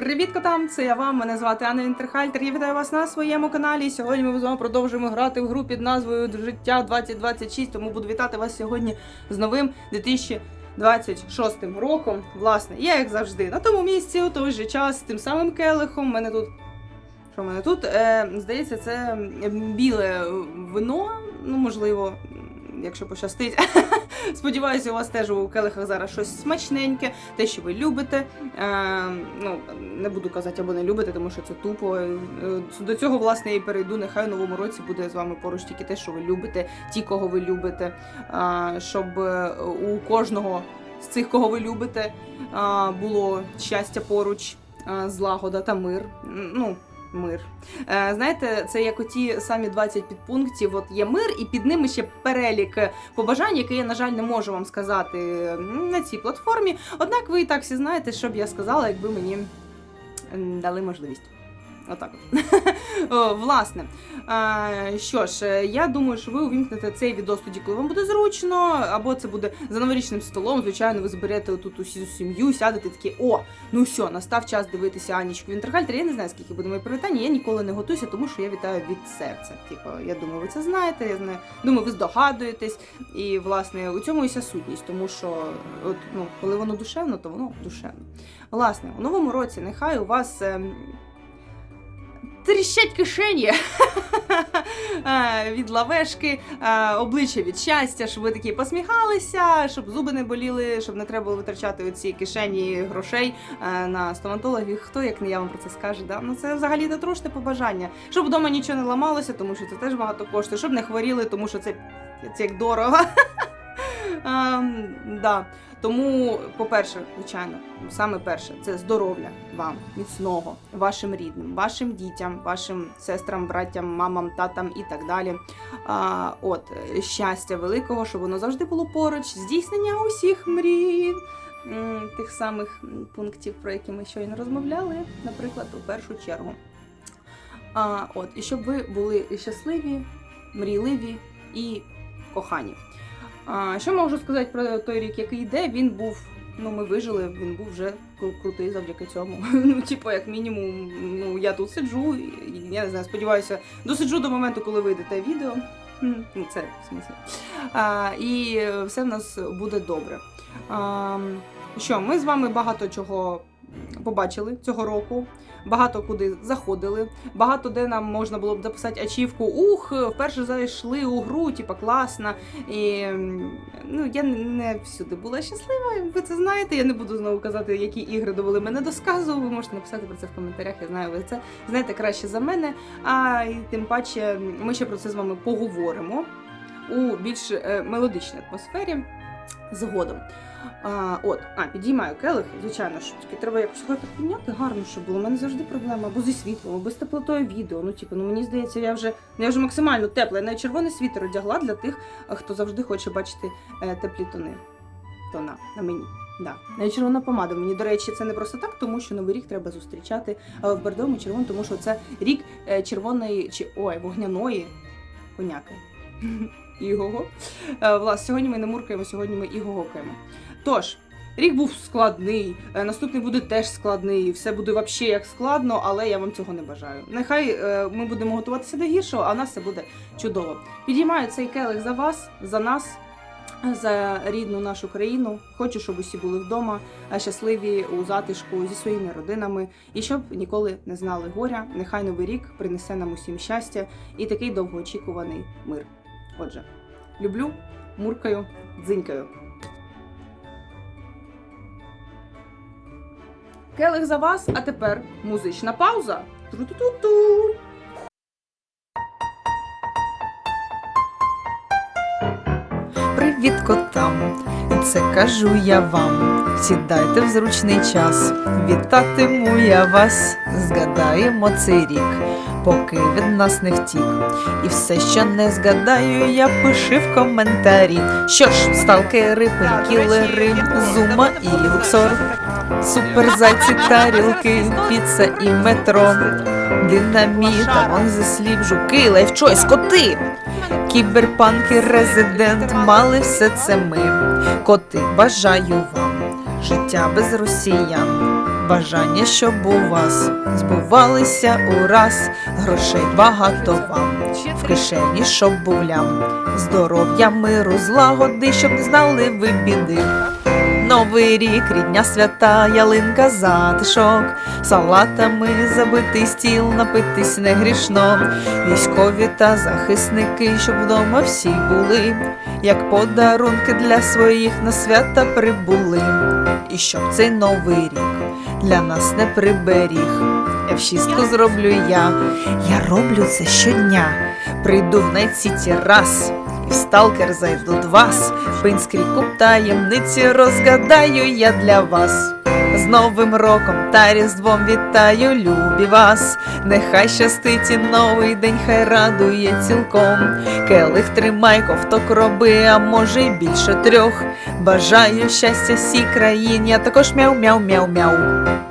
Привіт котам! Це я вам. Мене звати Анна Вінтерхальтер. Я вітаю вас на своєму каналі. Сьогодні ми з вами продовжуємо грати в гру під назвою Життя 2026. Тому буду вітати вас сьогодні з новим 2026 роком. Власне, я як завжди на тому місці, у той же час, з тим самим келихом. Мене тут. Що в мене тут? Е, здається, це біле вино. Ну, можливо, якщо пощастить. Сподіваюся, у вас теж у келихах зараз щось смачненьке, те, що ви любите. Е, ну, не буду казати або не любите, тому що це тупо. Е, До цього, власне, я і перейду. Нехай у новому році буде з вами поруч тільки те, що ви любите, ті, кого ви любите. Е, щоб е, у кожного з цих, кого ви любите, е, було щастя поруч, е, злагода та мир. Ну, мир. Е, знаєте, це як оті самі 20 підпунктів. От є мир, і під ними ще перелік побажань, які я, на жаль, не можу вам сказати на цій платформі. Однак ви і так всі знаєте, що б я сказала, якби мені дали можливість. Отак. от. Власне, що ж, е, я думаю, що ви увімкнете цей відос тоді, коли вам буде зручно, або це буде за новорічним столом. Звичайно, ви зберете тут усю сім'ю, сядете такі, о, ну все, настав час дивитися Анічку Вінтерхальтер. Я не знаю, скільки буде моє привітання. Я ніколи не готуюся, тому що я вітаю від серця. Типу, я думаю, ви це знаєте. Я знаю, думаю, ви здогадуєтесь. І власне у цьому і вся сутність, тому що от, ну, коли воно душевно, то воно душевно. Власне, у новому році нехай у вас. Тріщать кишені Е, від лавешки, е, обличчя від щастя, щоб ви такі посміхалися, щоб зуби не боліли, щоб не треба було витрачати оці кишені грошей е, на стоматологів. Хто як не я вам про це скаже? Да? Ну це взагалі не троште побажання. Щоб вдома нічого не ламалося, тому що це теж багато коштує, щоб не хворіли, тому що це, це як дорого. Ем, да. Тому, по-перше, звичайно, саме перше це здоров'я вам, міцного, вашим рідним, вашим дітям, вашим сестрам, братям, мамам, татам і так далі. А, от щастя великого, щоб воно завжди було поруч, здійснення усіх мрій. Тих самих пунктів, про які ми щойно розмовляли, наприклад, у першу чергу. А, от, і щоб ви були щасливі, мрійливі і кохані. А, що можу сказати про той рік, який йде? Він був. Ну, ми вижили, він був вже крутий завдяки цьому. Ну, типу, як мінімум, ну я тут сиджу, і, я не знаю, сподіваюся, досиджу до моменту, коли вийде те відео. Ну, це в смислі. А, і все в нас буде добре. А, що, ми з вами багато чого побачили цього року. Багато куди заходили, багато де нам можна було б записати ачівку. Ух, вперше зайшли у гру, типа класна. І ну, я не всюди була щаслива, ви це знаєте. Я не буду знову казати, які ігри довели мене до сказу. Ви можете написати про це в коментарях. Я знаю, ви це знаєте краще за мене. А і тим паче, ми ще про це з вами поговоримо у більш е, мелодичній атмосфері згодом. А, от, а, підіймаю келихи, звичайно, що тільки треба якось його підняти гарно, щоб було. У мене завжди проблема або зі світлом, або з теплотою відео. Ну, типу, ну мені здається, я вже ну, я вже максимально тепла. Я навіть червоний світер одягла для тих, хто завжди хоче бачити е, теплі тони. Тона на мені. Да. Навіть червона помада. Мені, до речі, це не просто так, тому що новий рік треба зустрічати в бордовому червоному, тому що це рік е, червоної чи ой, вогняної коняки. Іго. Власне, сьогодні ми не муркаємо, сьогодні ми і гогокаємо. Тож, рік був складний, е, наступний буде теж складний, все буде взагалі як складно, але я вам цього не бажаю. Нехай е, ми будемо готуватися до гіршого, а у нас все буде чудово. Підіймаю цей келих за вас, за нас, за рідну нашу країну. Хочу, щоб усі були вдома, е, щасливі у затишку зі своїми родинами, і щоб ніколи не знали горя. Нехай новий рік принесе нам усім щастя і такий довгоочікуваний мир. Отже, люблю, муркаю, дзинькаю. Келих за вас, а тепер музична пауза. Тру-ту-ту-ту. Привіт котам! Це кажу я вам. Сідайте в зручний час. Вітатиму я вас. Згадаємо цей рік, поки від нас не втік. І все, що не згадаю, я пиши в коментарі. Що ж, сталкери, пенкілери, зума і люксор, суперзайці, тарілки, піца і метро, динаміт, вон зі слів, жуки, лайфчойс, коти. Кіберпанки, резидент, мали все це ми. Коти, бажаю вам життя без росіян, Бажання, щоб у вас збувалися ураз, грошей багато вам. В кишені, щоб був лям, здоров'я, миру, злагоди, щоб знали ви біди. Новий рік, рідня свята, ялинка, затишок, салатами забитий стіл, напитись не грішно. Військові та захисники, щоб вдома всі були, як подарунки для своїх на свята прибули. І щоб цей новий рік для нас не приберіг. F6 зроблю я, я роблю це щодня. Прийду в Найт-Сіті раз, в сталкер зайду до вас. Пинськріку таємниці розгадаю я для вас. З Новим роком та Різдвом вітаю, любі вас. Нехай щастить і новий день, хай радує цілком. Келих тримай, ковток роби, а може й більше трьох. Бажаю щастя всій країні, а також мяу-мяу-мяу-мяу.